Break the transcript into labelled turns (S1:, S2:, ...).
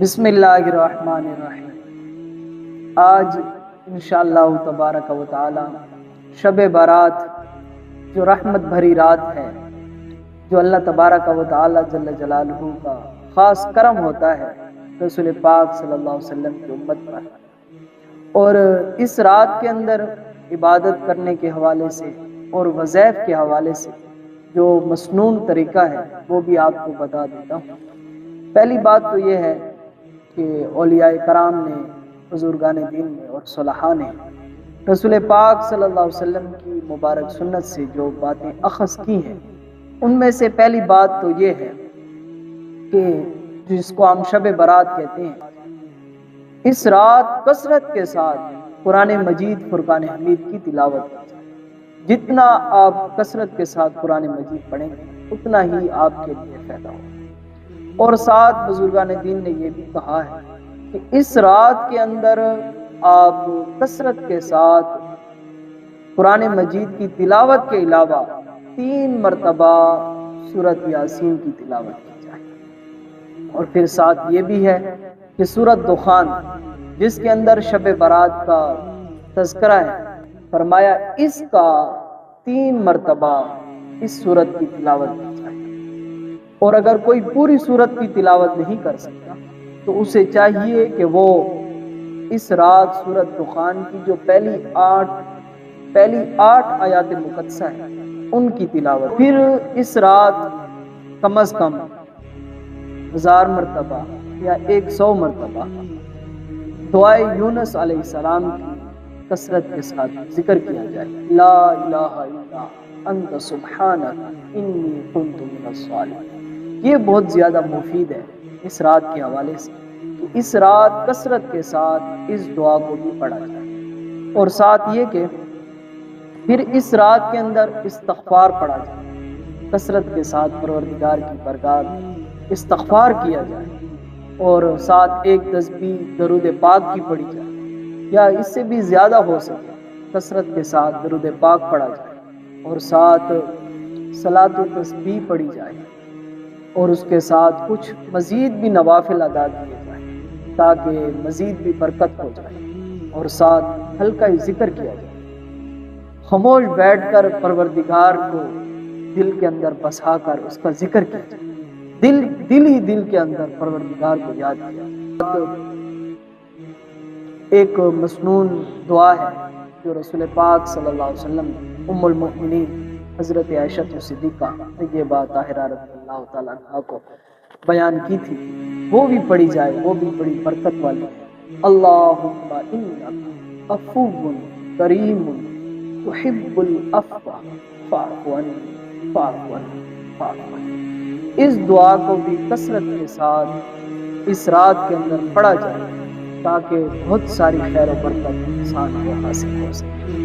S1: بسم اللہ الرحمن الرحیم۔ آج انشاءاللہ تبارک و تعالی شب بارات جو رحمت بھری رات ہے، جو اللہ تبارک و تعالی جل جلالہ کا خاص کرم ہوتا ہے رسول پاک صلی اللہ علیہ وسلم کی امت پر۔ اور اس رات کے اندر عبادت کرنے کے حوالے سے اور وظیف کے حوالے سے جو مصنون طریقہ ہے، وہ بھی آپ کو بتا دیتا ہوں۔ پہلی بات تو یہ ہے کہ اولیاء کرام نے، بزرگان دین نے اور صلحاء نے رسول پاک صلی اللہ علیہ وسلم کی مبارک سنت سے جو باتیں اخذ کی ہیں، ان میں سے پہلی بات تو یہ ہے کہ جس کو ہم شب برات کہتے ہیں، اس رات کثرت کے ساتھ قرآن مجید، فرقان حمید کی تلاوت کی جائے جتنا آپ کثرت کے ساتھ قرآن مجید پڑھیں گے، اتنا ہی آپ کے لیے فائدہ ہوگا۔ اور ساتھ بزرگان دین نے یہ بھی کہا ہے کہ اس رات کے اندر آپ کثرت کے ساتھ قرآن مجید کی تلاوت کے علاوہ تین مرتبہ صورت یاسین کی تلاوت کی جائے۔ اور پھر ساتھ یہ بھی ہے کہ صورت دخان جس کے اندر شب برات کا تذکرہ ہے، فرمایا اس کا تین مرتبہ اس صورت کی تلاوت کی جائے۔ اور اگر کوئی پوری صورت کی تلاوت نہیں کر سکتا، تو اسے چاہیے کہ وہ اس رات صورت دخان کی جو پہلی آٹھ پہلی آٹھ آیات مقدسہ ہیں، ان کی تلاوت۔ پھر اس رات کم از کم ہزار مرتبہ یا ایک سو مرتبہ دعائے یونس علیہ السلام کی کثرت کے ساتھ ذکر کیا جائے۔ لا الہ الا انت سبحانک، انی کنت من الصالحین۔ یہ بہت زیادہ مفید ہے اس رات کے حوالے سے کہ اس رات کثرت کے ساتھ اس دعا کو بھی پڑھا جائے۔ اور ساتھ یہ کہ پھر اس رات کے اندر استغفار پڑھا جائے۔ کثرت کے ساتھ پروردگار کی برکات استغفار کیا جائے۔ اور ساتھ ایک تسبیح درود پاک کی پڑھی جائے۔ یا اس سے بھی زیادہ ہو سکے کثرت کے ساتھ درود پاک پڑھا جائے۔ اور ساتھ سلاد و تسبیح پڑھی جائے۔ اور اس کے ساتھ کچھ مزید بھی نوافل ادا کیے جائیں تاکہ مزید بھی برکت ہو جائے اور ساتھ ہلکا ہی ذکر کیا جائے۔ خاموش بیٹھ کر پروردگار کو دل کے اندر بسا کر اس کا ذکر کیا جائے۔ دل دل ہی دل کے اندر پروردگار کو یاد کیا ایک مصنون دعا ہے جو رسول پاک صلی اللہ علیہ وسلم ام المؤمنین، حضرت عائشت صدیقہ، یہ بات طاہرہ رضی اللہ تعالیٰ عنہ کو بیان کی تھی۔ وہ بھی پڑھی جائے، وہ بھی بڑی برکت والی۔ ہے اللہم انک افو کریم، تحب الافو فاعفو عنی فاعفو عنی فاعفو عنی۔ اس دعا کو بھی کثرت کے ساتھ اس رات کے اندر پڑھا جائے تاکہ بہت ساری خیر و برکت انسان کو حاصل ہو سکے۔